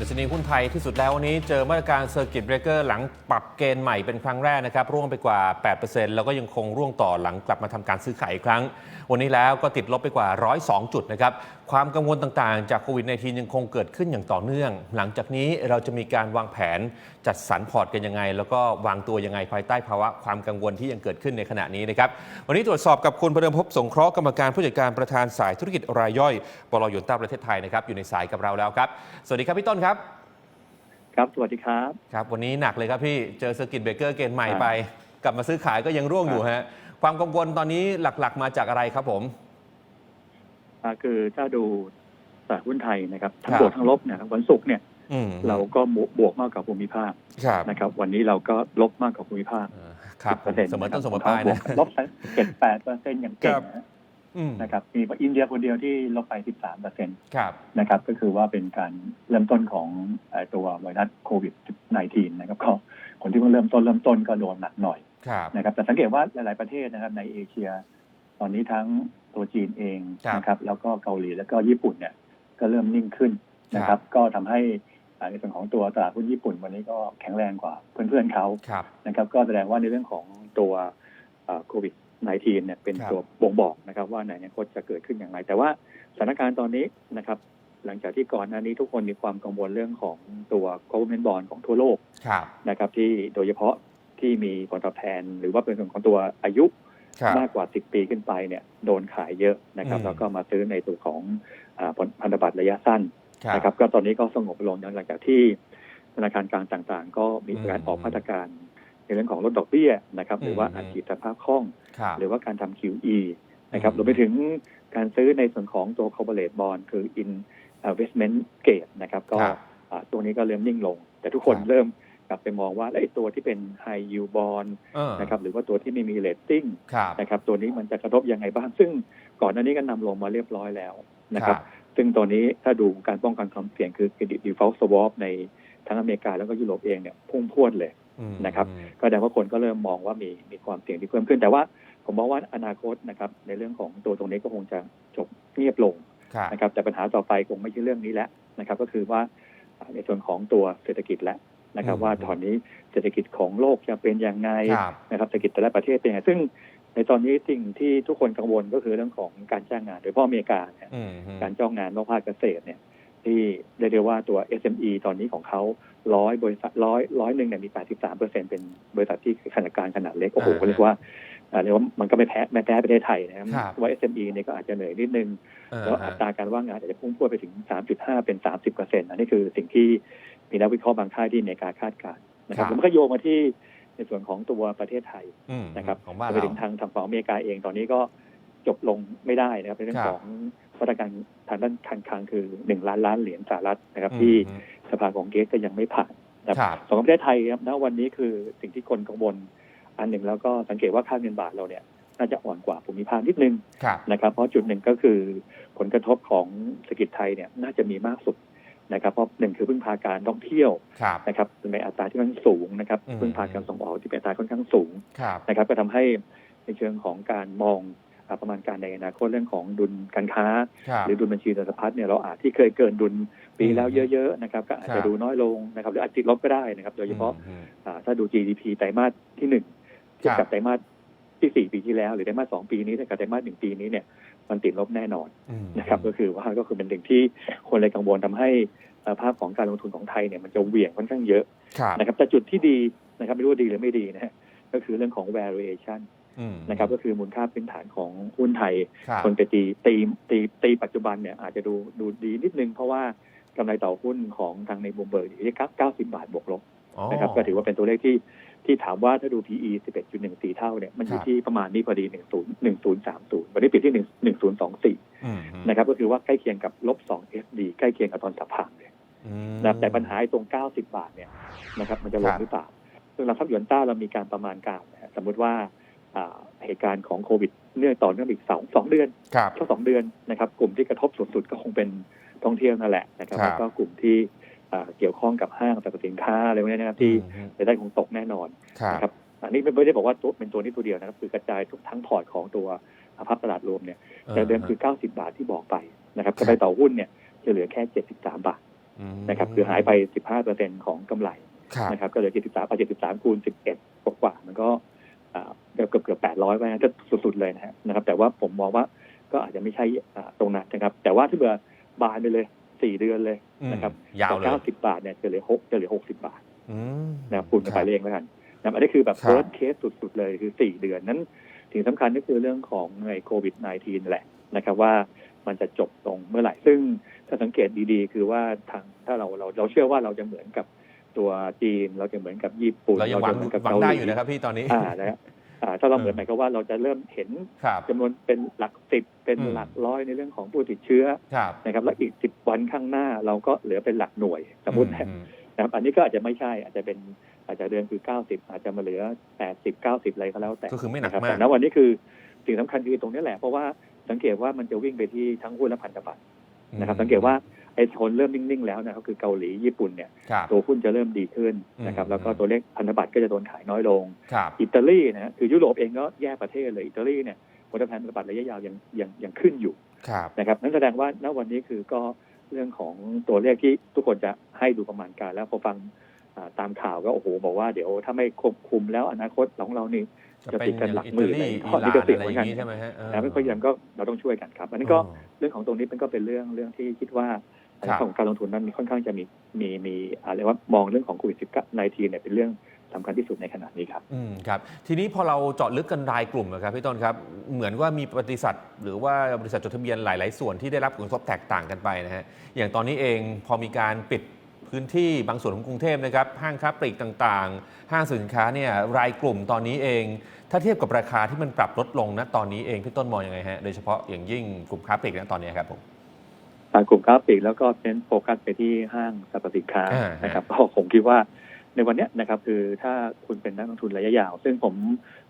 ดัชนีหุ้นไทยที่สุดแล้ววันนี้เจอมาตรการเซอร์กิตเบรกเกอร์หลังปรับเกณฑ์ใหม่เป็นครั้งแรกนะครับ ร่วงไปกว่า 8%แล้วก็ยังคงร่วงต่อหลังกลับมาทำการซื้อขายอีกครั้ง วันนี้แล้วก็ติดลบไปกว่า 102 จุดนะครับ ความกังวลต่างๆ จากโควิด -19 ยังคงเกิดขึ้นอย่างต่อเนื่อง หลังจากนี้เราจะมีการวางแผนจัดสรรพอร์ตกันยังไง แล้วก็วางตัวยังไงภายใต้ภาวะความกังวลที่ยังเกิดขึ้นในขณะนี้นะครับวันนี้ตรวจสอบกับคุณประเดิมพบสงเคราะห์กรรมการผู้จัดการประธานสายธุรกิจรายย่อยบลยนต้าประเทศไทยนะครับอยู่ในสายกับเราแล้วครับ สวัสดีครับพี่ต้นครับ ครับสวัสดีครับครับ วันนี้หนักเลยครับพี่เจอเซอร์กิตเบรกเกอร์เกณฑ์ใหม่ครับไป กลับมาซื้อขายก็ยังร่วงอยู่ฮะความกังวลตอนนี้หลักๆ มาจากอะไรครับผมอ่า คือถ้าดูตลาดหุ้นไทยนะครับทั้งครับบวกทั้งลบเนี่ยครับวันศุกร์เนี่ยอืมเราก็บวกบวกมากกว่าภูมิภาคครับนะครับ วันนี้เราก็ลบมากกว่าภูมิภาคเออครับเปอร์เซ็นต์เสมอต้นเสมอขปงลายเขบวนะกลบเจ็ดแปดเปอร์เซ็นต์อย่างเก่งครับนะอืมนะครับมีอินเดียคนเดียวที่ลบไปสิบสามเปอร์เซ็นต์ครับนะครับ ก็คือว่าเป็นการเริ่มต้นของเอ่อตัวไวรัสโควิด -19 นะครับก็คนที่เพิ่งเริ่มต้นเริ่มต้นก็โดนหนักหน่อยครับนะครับแต่สังเกตว่าหลายๆประเทศนะครับในเอเชีย ตอนนี้ทั้งตัวจีนเองครับนะครับ แล้วก็เกาหลีแล้วก็ญี่ปุ่นเนี่ย ก็เริ่มนิ่งขึ้นนะคครัรับบก็ทำให้อ่าในส่วนของตัวตลาดหุ้นญี่ปุ่นวันนี้ก็แข็งแรงกว่าเพื่อนๆเขาครับนะครับ ก็แสดงว่าในเรื่องของตัวโควิด -19 เนี่ยเป็นครับตัวบ่งบอกนะครับ ว่าในอนาคตจะเกิดขึ้นอย่างไร แต่ว่าสถานการณ์ตอนนี้นะครับ หลังจากที่ก่อนหน้านี้ทุกคนมีความกังวลเรื่องของตัว government bond ของทั่วโลกครับนะครับ ที่โดยเฉพาะที่มีผลตอบแทน หรือว่าเป็นส่วนของตัวอายุครับ มากกว่า 10 ปีขึ้นไปเนี่ยโดนขายเยอะนะครับอืมแล้วก็มาซื้อในตัวของอาพันธบัตรระยะสั้นครับนะครับ ก็ตอนนี้ก็สงบลงหลังจากที่ธนาคารกลางต่างๆ ก็มีการอืมออกมาตรการในเรื่องของลดดอกเบี้ยนะครับอืมหรือว่าอัดฉีดสภาพคล่องครับหรือว่าการทำ QE นะครับอืมรวมไปถึงการซื้อในส่วนของตัว corporate bond คือ investment grade นะครับ ก็ครับอ่าตัวนี้ก็เริ่มนิ่งลง แต่ทุกคนเริ่ม กลับไปมองว่าแล้วไอ้ตัวที่เป็น high yield bond เออนะครับหรือว่าตัวที่ไม่มี rating ครับนะครับตัวนี้มันจะกระทบยังไงบ้าง ซึ่งก่อนหน้านี้ก็นำลงมาเรียบร้อยแล้วนะครับซึ่งตัวนี้ถ้าดูการป้องกันความเสี่ยงคือ credit default swap ในทั้งอเมริกาแล้วก็ยุโรปเองเนี่ยพุ่งพรวดเลยอืมนะครับก็แสดงว่าคนก็เริ่มมองว่ามีมีความเสี่ยงที่เพิ่มขึ้น แต่ว่าผมมองว่าอนาคตนะครับในเรื่องของตัวตรงนี้ก็คงจะจบเงียบลงครับนะครับแต่ปัญหาต่อไปคงไม่ใช่เรื่องนี้แล้วนะครับ ก็คือว่าอ่าในส่วนของตัวเศรษฐกิจแล้ว นะครับ ว่าตอนนี้เศรษฐกิจของโลกจะเป็นยังไงครับนะครับเศรษฐกิจแต่ละประเทศเป็นยังไงซึ่งในตอนนี้สิ่งที่ทุกคนกังวลก็คือเรื่องของการจ้างงาน โดยเฉพาะอเมริกาเนี่ยอืมการจ้างงานนอกภาคเกษตรเนี่ยที่เรียกได้ว่าตัว SME ตอนนี้ของเขาร้อยบริษัทร้อยร้อยหนึ่งเนี่ยมี83เปอร์เซ็นเป็นบริษัทที่ขนาดกลางขนาดเล็ก โอ้โหอ่าฮะก็เรียกว่าอ่าเรียกว่ามันก็ไม่แพ้ไม่แพ้ประเทศไทยนะครับครับว่า SME เนี่ยก็อาจจะเหนื่อยนิดนึงเออแล้วอัตราการว่างงานอาจจะพุ่งพรวดไปถึง 3.5 เป็น 30เปอร์เซ็นต์อันนี้คือสิ่งที่ มีนักวิเคราะห์บางท่ายที่ในการคาดการณ์นะครับครับแล้วมันก็โยงมาที่ในส่วนของตัวประเทศไทยอืมนะครับของบ้านไปเราถึงทางทางฝั่งอเมริกาเองตอนนี้ก็จบลงไม่ได้นะครับในเรื่อคงรับของมาตรการทางด้านการคลังคือหนึ่งล้านล้านเหรียญสหรัฐนะครับอืมที่สภาของเกสก็ยังไม่ผ่านนะครับครับสองประเทศไทยครับณวันนี้คือสิ่งที่คนกังวลอันหนึ่งแล้วก็สังเกตว่าค่าเงินบาทเราเนี่ยน่าจะอ่อนกว่าภูมิภาคนิดนึงครับนะครับ เพราะจุดหนึ่งก็คือผลกระทบของเศรษฐกิจไทยเนี่ยน่าจะมีมากสุด นะครับเพราะหนึ่งคือพึ่งพาการท่องเที่ยวครับนะครับในอัตราที่ค่อนข้างสูงนะครับอืมพึ่งพาการส่งออกที่เป็นอัตราค่อนข้างสูงครับนะครับ ก็ทำให้ในเชิงของการมองอ่าประมาณการในอนาคตเรื่องของดุลการค้าครับหรือดุลบัญชีเงินสะพัดเนี่ยเราอาจที่เคยเกินดุลปีแล้วเยอะๆนะครับก็อาจครัจะบดูน้อยลงนะครับหรืออาจติดลบก็ได้นะครับ โดยเฉพาะอืมอ่าถ้าดู GDP ไตรมาสที่หนึ่งเทียบครักับบไตรมาส ที่สี่ปีที่แล้ว หรือไตรมาสสองปีนี้เทียบกับไตรมาสหนึ่งปีนี้เนี่ยมันติดลบแน่นอนอืมนะครับ ก็คือว่าก็คือเป็นสิ่งที่คนเลยกังวลทำให้เอ่อภาพของการลงทุนของไทยเนี่ยมันจะเหวี่ยงค่อนข้างเยอะครับนะครับแต่จุดที่ดีนะครับไม่รู้ว่าดีหรือไม่ดีนะฮะก็คือเรื่องของ valuation อืมนะครับก็คือมูลค่าพื้นฐานของหุ้นไทยครับคนไปตีตีตีตีปัจจุบันเนี่ยอาจจะดูดูดีนิดนึง เพราะว่ากำไรต่อหุ้นของทางในบูมเบิร์กอยู่ที่90บาทบวกลบอ๋อนะครับก็ถือว่าเป็นตัวเลขที่ ที่ถามว่าถ้าดู PE 11.14 เท่าเนี่ยมันอคยู่รับที่ประมาณนี้พอดี 10 1030 วันนี้ปิดที่1 1024อืมนะครับก็คือว่าใกล้เคียงกับลบ2 FD ใกล้เคียงกับตอนสับผ่านเลยอืมนะครับแต่ปัญหาไอ้ตรง 90 บาทเนี่ยนะครับมันจะลคงรับหรือเปล่า ซึ่งเราทับหยวนต้าเรามีการประมาณการนะฮะสมมุติว่าอ่าเหตุการณ์ของโควิดเนื่องต่อเนื่องอีกสองสองเดือนครับช่วงสองเดือนนะครับ กลุ่มที่กระทบสุดๆก็คงเป็นท่องเที่ยวนั่นแหละนะครับครับแล้วก็กลุ่มที่อ่า เกี่ยวข้องกับห้างสรรพสินค้าอะไรพวกนี้นะครับที่อืมรายได้คงตกแน่นอนครับนะครับอันนี้ไม่ได้บอกว่าตัวเป็นตัวนี้ตัวเดียวนะครับ คือกระจายทุกทั้งพอร์ตของตัวภาพตลาดรวมเนี่ยแต่เดิมคือ 90 บาทที่บอกไปนะครับกำไรต่อหุ้นเนี่ยจะเหลือแค่ 73 บาทมนะครับคือหายไป 15%ของกำไรครับนะครับก็เหลือ 73เอา73 คูณ 11 กว่าๆมันก็อ่าเกือบเกือบเกือบ800ไปนะก็สุดๆเลยนะฮะนะครับ แต่ว่าผมมองว่าก็อาจจะไม่ใช่อ่าตรงนั้นนะครับ แต่ว่าถ้าเบื่อบานไปเลย 4เดือนเลยนะครับอืมยาวเลยจาก90บาทเนี่ยจะเหลือ6จะเหลือ60บาทอืมนะครับคูณกันไปครับเองแล้วกันนะครับอันนี้คือแบบครับ worst case สุดๆเลยคือ4เดือนนั้นสิ่งสำคัญก็คือเรื่องของในโควิด -19 แหละนะครับว่ามันจะจบลงเมื่อไหร่ ซึ่งถ้าสังเกตดีๆ คือว่าทางถ้าเราเราเราเชื่อว่าเราจะเหมือนกับตัวจีน เราจะเหมือนกับญี่ปุ่นเรายังหวัจะงเหมือนกับหวังเกาหได้ลีอยู่นะครับพี่ตอนนี้อ่านะฮะอ่า ถ้าเราเหมือนเออหมายความว่าเราจะเริ่มเห็นครับจำนวนเป็นหลักสิบเป็นอืมหลักร้อยในเรื่องของผู้ติดเชื้อครับนะครับแล้วอีกสิบวันข้างหน้าเราก็เหลือเป็นหลักหน่วยสมมตินะอืนะครับอันนี้ก็อาจจะไม่ใช่อาจจะเป็นอาจจะเดือนคือ90อาจจะมาเหลือ80 90อะไรก็แล้วแต่ก็คือไม่หนักนะครับมาแต่กณวันนี้คือสิ่งสำคัญคือตรงนี้แหละเพราะว่าสังเกตว่ามันจะวิ่งไปที่ทั้งหุ้นและพันธบัตรนะครับ สังเกตว่า ไอ้โทนเริ่มนิ่งๆแล้วนะครับคือเกาหลีญี่ปุ่นเนี่ยครับตัวหุ้นจะเริ่มดีขึ้นนะครับอืมแล้วก็ตัวเลขพันธบัตรก็จะโดนขายน้อยลงครับอิตาลีนะฮะคือยุโรปเองก็แยกประเทศเลยอิตาลีเนี่ยผลตอบแทนพันธบัตรระยะยาวยังยังยังขึ้นอยู่ครับนะครับนั่นแสดงว่าณวันนี้คือก็เรื่องของตัวเลขที่ทุกคนจะให้ดูประมาณการแล้วพอฟังอ่าตามข่าวก็โอ้โหบอกว่าเดี๋ยวถ้าไม่ควบคุมแล้วอนาคตของเรานี่จะเป็นจะติดกันหลักอิหมื่ตานลีเลยอิข้อหนี้ร่านก็เสี่ยงอะไรเหอมือนย่างกันนี้ใช่ไหมฮะเออนะเพราะฉะนั้นก็เราต้องช่วยกันครับ อันนี้ก็อ๋อเรื่องของตรงนี้มันก็เป็นเรื่องเรื่องที่คิดว่า ครับของการลงทุนนั้นมีค่อนข้างจะมีมีมีอะไรว่ามองเรื่องของโควิด -19 เนี่ยเป็นเรื่องสำคัญที่สุดในขณะนี้ครับ อืมครับ ทีนี้พอเราเจาะลึกกันรายกลุ่มนะครับพี่ต้นครับ เหมือนว่ามีบริษัท หรือว่าบริษัทจดทะเบียนหลาย ๆ ส่วนที่ได้รับผลกระทบแตกต่างกันไปนะฮะ อย่างตอนนี้เองพอมีการปิดพื้นที่บางส่วนของกรุงเทพนะครับ ห้างค้าปลีกต่าง ๆ ห้างสินค้าเนี่ยรายกลุ่มตอนนี้เอง ถ้าเทียบกับราคาที่มันปรับลดลงนะตอนนี้เองพี่ต้นมองยังไงฮะ โดยเฉพาะอย่างยิ่งกลุ่มค้าปลีกนะตอนนี้ครับผมทาง กลุ่มค้าปลีกแล้วก็เน้นโฟกัสไปที่ห้างสรรพสินค้าอ่านะครับก็ผมคิดว่าในวันเนี้ยนะครับคือถ้าคุณเป็นนักลงทุนระยะยาว ซึ่งผม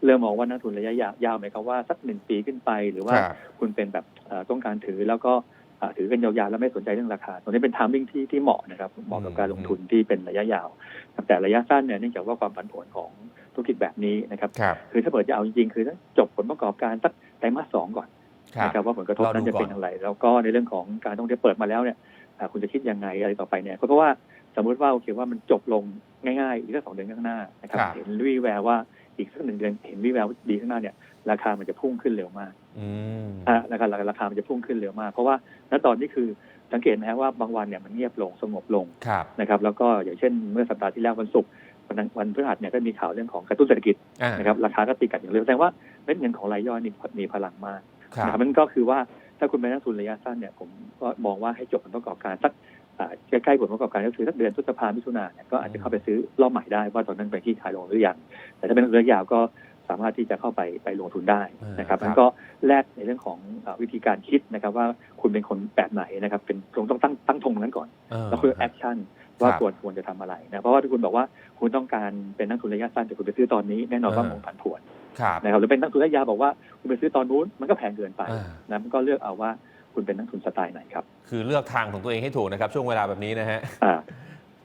เริ่มมองว่านักลงทุนระยะยาวยาวหมายความว่าสักหนึ่งปีขึ้นไป หรือว่าครับคุณเป็นแบบเอ่อต้องการถือแล้วก็เอ่อถือกันยาวๆแล้วไม่สนใจเรื่องราคาตรงนี้เป็นทามมิ่งที่ที่เหมาะนะครับเหมาะกับการลงทุนที่เป็นระยะยาวครับแต่ระยะสั้นเนี่ยเนื่องจากว่าความผันผวนของธุรกิจแบบนี้นะครับครับคือถ้าเปิดจะเอาจริงๆคือต้องจบผลประกอบการสักไตรมาสสองก่อนครับ นะครับว่าผลกระทบนั้นจะเป็นอะไร แล้วก็ในเรื่องของการท่องเที่ยวเปิดมาแล้วเนี่ยอ่าคุณจะคิดยังไงอะไรต่อไปเนี่ยเพราะว่าสมมุติว่าโอเคว่ามันจบลงง่ายๆอีกสักสองเดือนข้างหน้านะครับครับเห็นวี่แววว่าอีกสักหนึ่งเดือนเห็นวี่แววดีข้างหน้าเนี่ยราคามันจะพุ่งขึ้นเร็วมากอืมอ่าราคาราคามันจะพุ่งขึ้นเร็วมาก เพราะว่าณตอนนี้คือสังเกตนะฮะว่าบางวันเนี่ยมันเงียบลงสงบลงครับนะครับแล้วก็อย่างเช่นเมื่อสัปดาห์ที่แล้ววันศุกร์วันนั้นวันพฤหัสเนี่ยก็มีข่าวเรื่องของกระตุ้นเศรษฐกิจอ่านะครับราคาก็ตีกลับอย่างเร็วแสดงว่าเม็ดเงินของรายย่อยนี่มีพลังมากครับ นะครับมันก็คือว่าถ้าคุณเป็นนักทุนระยะสั้นเนี่ยผมก็มองว่าให้จบผลประกอบการสักอ่าใกล้ๆผลประกอบการก็คือสักเดือนพฤษภามิถุนาเนี่ยก็อาจจะเข้าไปซื้อรอบใหม่ได้ว่าตอนนั้นไปที่ขายลงหรือยังแต่ถ้าเป็นระยะยาวก็สามารถที่จะเข้าไปไปลงทุนได้นะครับอ่าครับมันก็แลกในเรื่องของอ่าวิธีการคิดนะครับ ว่าคุณเป็นคนแบบไหนนะครับ เป็นต้องต้องตั้งตั้งธงนั้นก่อนเออแล้วคือแอคชั่นว่าครับควรควรจะทำอะไรนะเพราะว่าถ้าคุณบอกว่าคุณต้องการเป็นนักทุนระยะสั้นแต่คุณไปซื้อตอนนี้แน่นอนว่าเออมันผันผวนครับ นะครับหรือเป็นนักทุนระยะยาวบอกว่าคุณไปซื้อตอนนู้นมันก็แพงเกินไปอ่านะมันก็เลือกเอาว่าคุณเป็นนักทุนสไตล์ไหนครับ คือเลือกทางของตัวเองให้ถูกนะครับช่วงเวลาแบบนี้นะฮะอ่า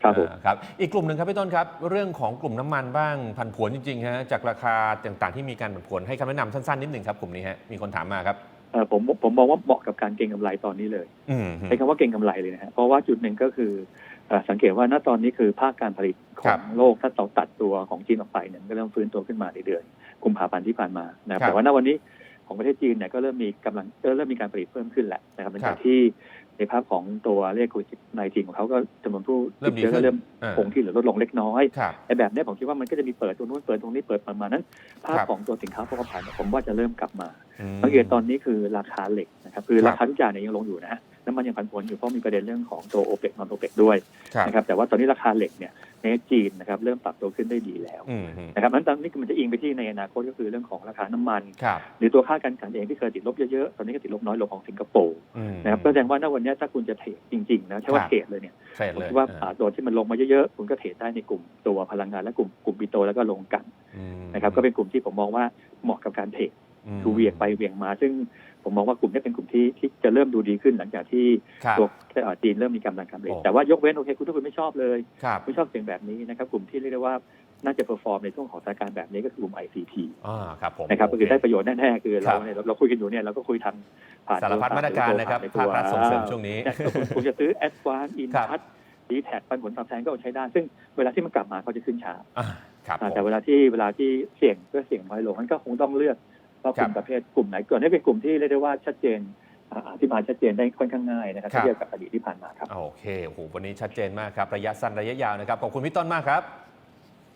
ครับผมอ่าครับอีกกลุ่มหนึ่งครับพี่ต้นครับ เรื่องของกลุ่มน้ำมันบ้างผันผวนจริงๆฮะจากราคาต่างๆที่มีการผันผวนให้คำแนะนำสั้นๆนิดหนึ่งครับกลุ่มนี้ฮะมีคนถามมาครับเอ่อ ผมผมมองว่าเหมาะกับการเก็งกำไรตอนนี้เลยอืมใช้คำว่าเก็งกำไรเลยนะฮะเพราะว่าจุดหนึ่งก็คือเอ่อสังเกตว่าณตอนนี้คือภาคการผลิตขครัอบงโลกถ้าเราตัดตัวของจีนออกไปเนี่ยมันก็เริ่มฟื้นตัวขึ้นมาในเดือนกุมภาพันธ์ที่ผ่านมานะครับครับแต่ว่าณวันนี้ของประเทศจีนเนี่ยก็เริ่มมีกำลังเริ่มมีการผลิตเพิ่มขึ้นแหละนะครับหลังครัจากบที่ ในภาพของตัวเลขโควิด19ของเขาก็จำนวนผู้เริ่ติดมดีเชื้อขึ้ก็นเริ่มอ่าคงที่หรือลดลงเล็กน้อยครับไอ้แบบเนี้ยผมคิดว่ามันก็จะมีเปิดตรงนู้นเปิดตรงนี้เปิดประมาณนั้น ภาพครับของตัวสินค้าโภคภัณฑ์ผมว่าจะเริ่มกลับมาอืมสังเกตตอนนี้คือราคาเหล็กนะครับคือครับราคาทุกอย่างเนี่ยยังลงอยู่นะ น้ำมันยังผันผวนอยู่เพราะมีประเด็นเรื่องของตัวโอเปกนอนโอเปกด้วยครับนะครับแต่ว่าตอนนี้ราคาเหล็กเนี่ยในจีนนะครับเริ่มปรับตัวขึ้นได้ดีแล้วอืมอืมนะครับนั้นตอนนี้มันจะอิงไปที่ในอนาคตก็คือเรื่องของราคาน้ำมันครับหรือตัวค่าการกันเองที่เคยติดลบเยอะๆ ตอนนี้ก็ติดลบน้อยลงของสิงคโปร์อืมนะครับก็แสดงว่าณวันเนี้ยถ้าคุณจะเทรดจริงๆนะใช่ว่าครับเทรดเลยเนี่ยเทรดผมเลยคิดว่าอ่าอ่าตัวที่มันลงมาเยอะๆ คุณก็เทรดได้ในกลุ่มตัวพลังงานและกลุ่มกลุ่มปิโตแล้วก็ลงกันอืมนะครับก็เป็นกลุ่มที่ผมมองว่าเหมาะกับการเทรดมคือเหวียงไปเหวียงมาซึ่ง ผมมองว่ากลุ่มนี้เป็นกลุ่มที่ที่จะเริ่มดูดีขึ้นหลังจากที่ครับตัวเอ่อจีนเริ่มมีกำลังการผลิตโอ้ แต่ว่ายกเว้นโอเคคุณถ้าคุณไม่ชอบเลยครับไม่ชอบเสียงแบบนี้นะครับกลุ่มที่เรียกได้ว่าน่าจะเ e อร์ฟอร์มในช่วงของสถานการณ์แบบนี้ก็คือกลุ่ม ICT อ่าครับผมนะครับก็คือได้ประโยชน์แน่ๆคือครัเราบเนี่ยเราเราคุยกันอยู่เนี่ยเราก็คุยทางผ่านสารพัดมาตรการนะครับในภาครัฐส่งเสริมช่วงนี้ เนี่ยคุณคุณจะซื้อ a d v a n c e in ครับทัดีแท็กปันผลตอบแทนก็ใช้ได้ ซึ่งเวลาที่มันกลับมาเขาจะขึ้นช้า อ่าครับอ่าผมแต่เวลาที่เวลาที่เสี่ยงก็เสี่ยงน้อยลงมันก็คงต้องเลือก ว่ากลุ่คมรับประเภทกลุ่มไหนก่อนให้เป็นกลุ่มที่เรียกได้ว่าชัดเจนอ่าอธิบายชัดเจนได้ค่อนข้างง่ายนะครับครับถ้าเทียบกับอดีตที่ผ่านมาครับ โอเคโอ้โหวันนี้ชัดเจนมากครับ ระยะสั้นระยะยาวนะครับ ขอบคุณพี่ต้นมากครับ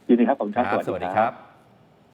ยินดีครับผมครับ สวัสดีครับ